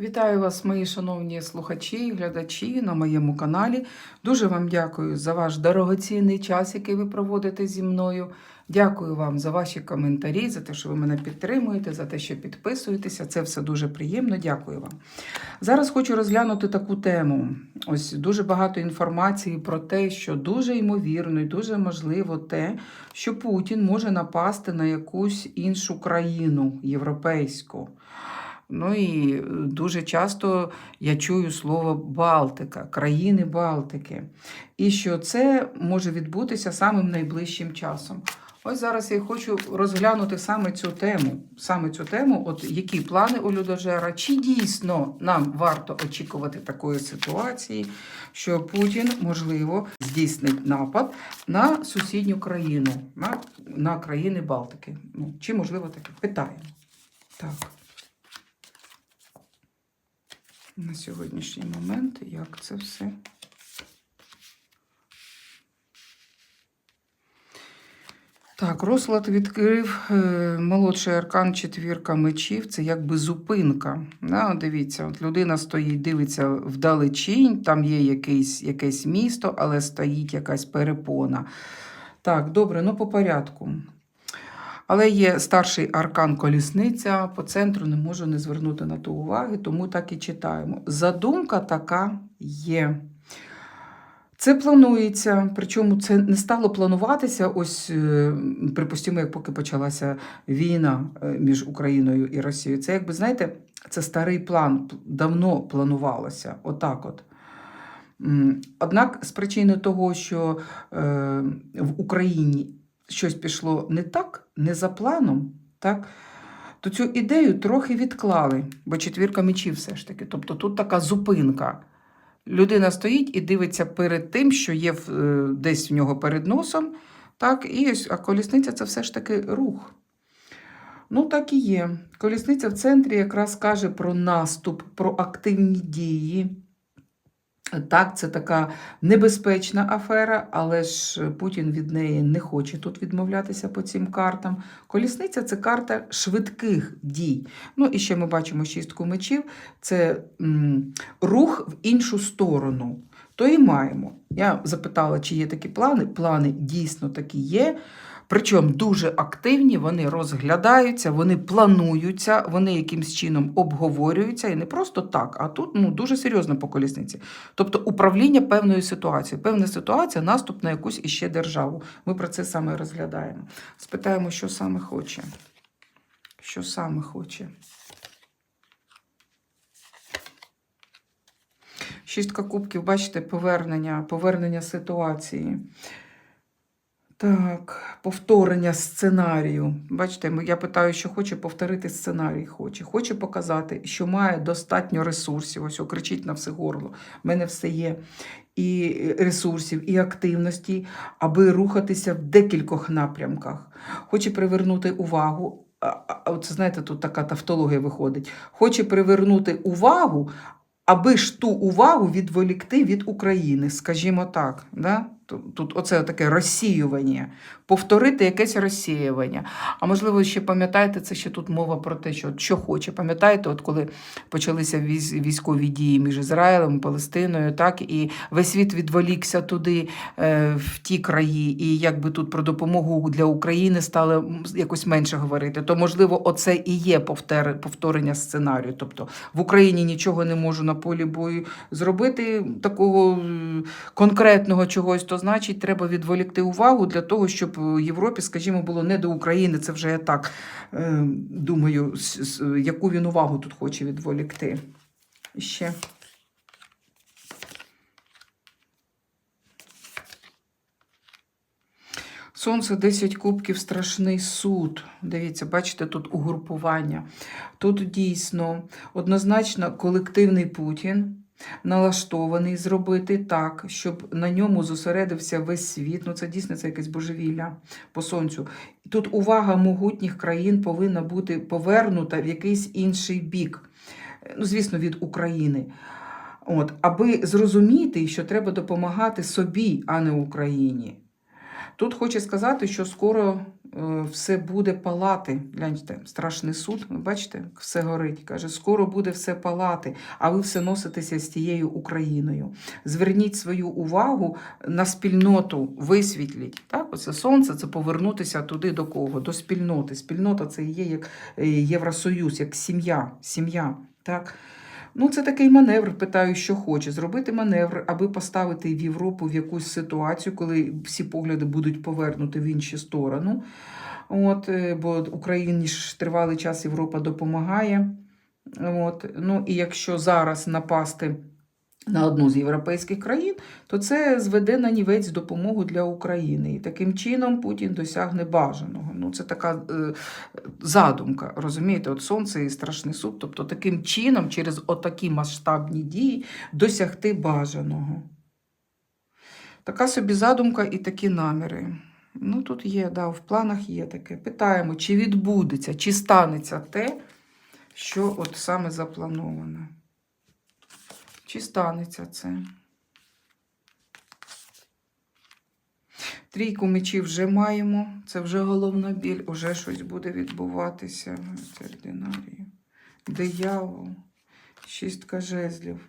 Вітаю вас, мої шановні слухачі і глядачі на моєму каналі. Дуже вам дякую за ваш дорогоцінний час, який ви проводите зі мною. Дякую вам за ваші коментарі, за те, що ви мене підтримуєте, за те, що підписуєтеся. Це все дуже приємно. Дякую вам. Зараз хочу розглянути таку тему. Ось дуже багато інформації про те, що дуже ймовірно і дуже можливо те, що Путін може напасти на якусь іншу країну європейську. Ну і е, дуже часто я чую слово Балтика, країни Балтики. І що це може відбутися самим найближчим часом. Ось зараз я хочу розглянути саме цю тему. Саме цю тему, от які плани у людожера, чи дійсно нам варто очікувати такої ситуації, що Путін, можливо, здійснить напад на сусідню країну, на, на країни Балтики. Ну, чи можливо таке? Питаємо. Так. На сьогоднішній момент, як це все. Так, розклад відкрив е, молодший аркан четвірка мечів. Це якби зупинка. Да, дивіться, от людина стоїть, дивиться вдалечінь, там є якесь, якесь місто, але стоїть якась перепона. Так, добре, ну по порядку. Але є старший аркан колісниця, по центру не можу не звернути на то уваги, тому так і читаємо. Задумка така є. Це планується, причому це не стало плануватися. Ось, е, припустимо, як поки почалася війна е, між Україною і Росією. Це, якби знаєте, це старий план, давно планувалося. Отак от. Однак, з причини того, що е, в Україні щось пішло не так, не за планом, так, то цю ідею трохи відклали, бо четвірка мечів все ж таки. Тобто тут така зупинка. Людина стоїть і дивиться перед тим, що є е, десь в нього перед носом, так, і ось, а колісниця це все ж таки рух. Ну, так і є. Колісниця в центрі якраз каже про наступ, про активні дії. Так, це така небезпечна афера, але ж Путін від неї не хоче тут відмовлятися по цим картам. Колісниця це карта швидких дій. Ну і ще ми бачимо шістку мечів це м, рух в іншу сторону. То і маємо. Я запитала, чи є такі плани. Плани дійсно такі є. Причому дуже активні, вони розглядаються, вони плануються, вони якимсь чином обговорюються і не просто так, а тут ну, дуже серйозно по колісниці. Тобто управління певною ситуацією. Певна ситуація, наступ на якусь іще державу. Ми про це саме розглядаємо. Спитаємо, що саме хоче. Що саме хоче. Шістка кубків, бачите, повернення, повернення ситуації. Так, повторення сценарію. Бачите, я питаю, що хоче повторити сценарій. Хоче. Хоче показати, що має достатньо ресурсів. Ось кричить на все горло. У мене все є. І ресурсів, і активності, аби рухатися в декількох напрямках. Хоче привернути увагу. От знаєте, тут така тавтологія виходить. Хоче привернути увагу, аби ж ту увагу відволікти від України, скажімо так. Да? Тут, оце таке розсіювання, повторити якесь розсіювання. А можливо, ще пам'ятаєте, це ще тут мова про те, що, що хоче. Пам'ятаєте, от коли почалися військові дії між Ізраїлем Палестиною, так, і весь світ відволікся туди, е, в ті краї, і якби тут про допомогу для України стали якось менше говорити, то можливо, оце і є повтор- повторення сценарію. Тобто в Україні нічого не можу на полі бою зробити такого конкретного чогось, то значить треба відволікти увагу для того, щоб Європі, скажімо, було не до України. Це вже я так е, думаю, яку він увагу тут хоче відволікти. Ще. Сонце 10 кубків, страшний суд. Дивіться, бачите, тут угрупування. Тут дійсно однозначно колективний Путін налаштований зробити так, щоб на ньому зосередився весь світ. Ну, це дійсно це якесь божевілля по сонцю. Тут увага могутніх країн повинна бути повернута в якийсь інший бік. Ну, звісно, від України. От, аби зрозуміти, що треба допомагати собі, а не Україні. Тут хоче сказати, що скоро е, все буде палати. Гляньте, страшний суд, ви бачите, все горить. Каже, скоро буде все палати, а ви все носитеся з тією Україною. Зверніть свою увагу на спільноту, висвітліть. Так, оце сонце це повернутися туди до кого? До спільноти. Спільнота це є як е, Євросоюз, як сім'я. сім'я. Так? Ну, це такий маневр, питаю, що хоче. Зробити маневр, аби поставити в Європу в якусь ситуацію, коли всі погляди будуть повернути в іншу сторону. От, е, бо Україні ж тривалий час Європа допомагає. От, ну, і якщо зараз напасти на одну з європейських країн, то це зведе на нівець допомогу для України. І таким чином Путін досягне бажаного. Ну, це така е, задумка, розумієте, от сонце і страшний суд. Тобто таким чином, через отакі масштабні дії, досягти бажаного. Така собі задумка і такі наміри. Ну, тут є, да, в планах є таке. Питаємо, чи відбудеться, чи станеться те, що от саме заплановано. Чи станеться це? Трійку мечів вже маємо. Це вже головна біль, уже щось буде відбуватися. Це ординарія. Диявол, шістка жезлів.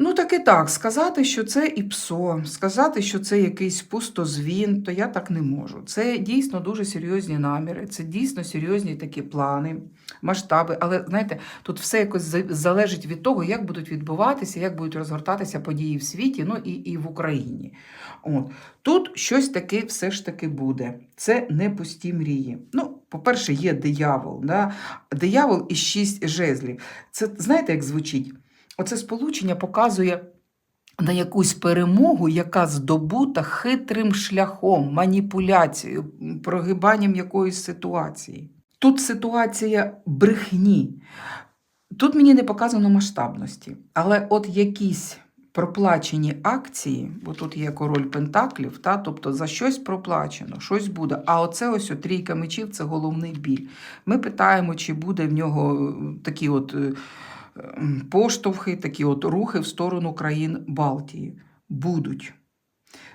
Ну, так і так, сказати, що це і псо, сказати, що це якийсь пустозвін, то я так не можу. Це дійсно дуже серйозні наміри, це дійсно серйозні такі плани, масштаби. Але знаєте, тут все якось залежить від того, як будуть відбуватися, як будуть розгортатися події в світі, ну і, і в Україні. От. Тут щось таке все ж таки буде. Це не пусті мрії. Ну, по-перше, є диявол. Да? Диявол і шість жезлів. Це знаєте, як звучить? Оце сполучення показує на якусь перемогу, яка здобута хитрим шляхом, маніпуляцією, прогибанням якоїсь ситуації. Тут ситуація брехні. Тут мені не показано масштабності, але от якісь проплачені акції, бо тут є король пентаклів, та, тобто за щось проплачено, щось буде. А оце ось трійка мечів це головний біль. Ми питаємо, чи буде в нього е, такі от е, поштовхи, такі от рухи в сторону країн Балтії. Будуть.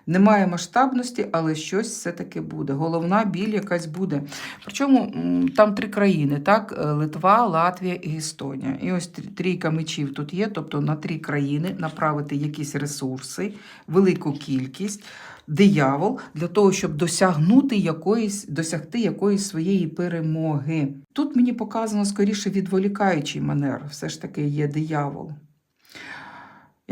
Немає масштабності, але щось все-таки буде. Головна біль якась буде. Причому там три країни: так? Е, Литва, Латвія і Естонія. І ось трійка мечів тут є, тобто на три країни направити якісь ресурси, велику кількість, диявол для того, щоб досягнути якоїсь, досягти якоїсь своєї перемоги. Тут мені показано скоріше відволікаючий манер, все ж таки є диявол.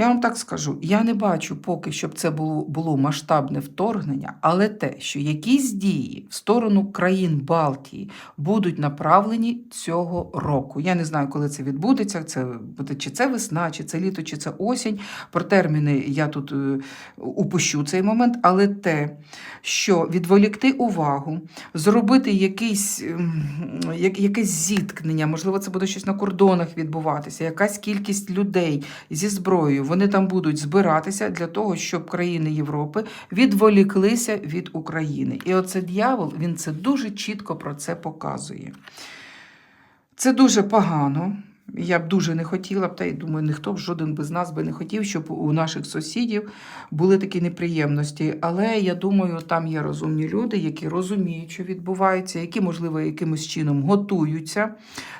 Я вам так скажу, я не бачу поки, щоб це було, було масштабне вторгнення, але те, що якісь дії в сторону країн Балтії будуть направлені цього року. Я не знаю, коли це відбудеться. Це буде чи це весна, чи це літо, чи це осінь. Про терміни я тут е, упущу цей момент, але те, що відволікти увагу, зробити якийсь, ем, як- якесь зіткнення, можливо, це буде щось на кордонах відбуватися, якась кількість людей зі зброєю, вони там будуть збиратися для того, щоб країни Європи відволіклися від України. І оце дьявол, він це дуже чітко про це показує. Це дуже погано. Я б дуже не хотіла б, та й думаю, ніхто б жоден без нас би не хотів, щоб у наших сусідів були такі неприємності. Але я думаю, там є розумні люди, які розуміють, що відбувається, які, можливо, якимось чином готуються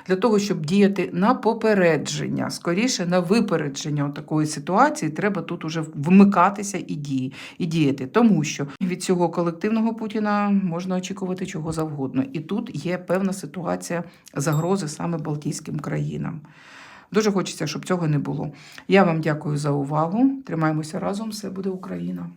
для того, щоб діяти на попередження, скоріше на випередження такої ситуації. Треба тут уже вмикатися і дії, і діяти, тому що від цього колективного Путіна можна очікувати чого завгодно. І тут є певна ситуація загрози саме Балтійським країнам. Дуже хочеться, щоб цього не було. Я вам дякую за увагу. Тримаємося разом. Все буде Україна.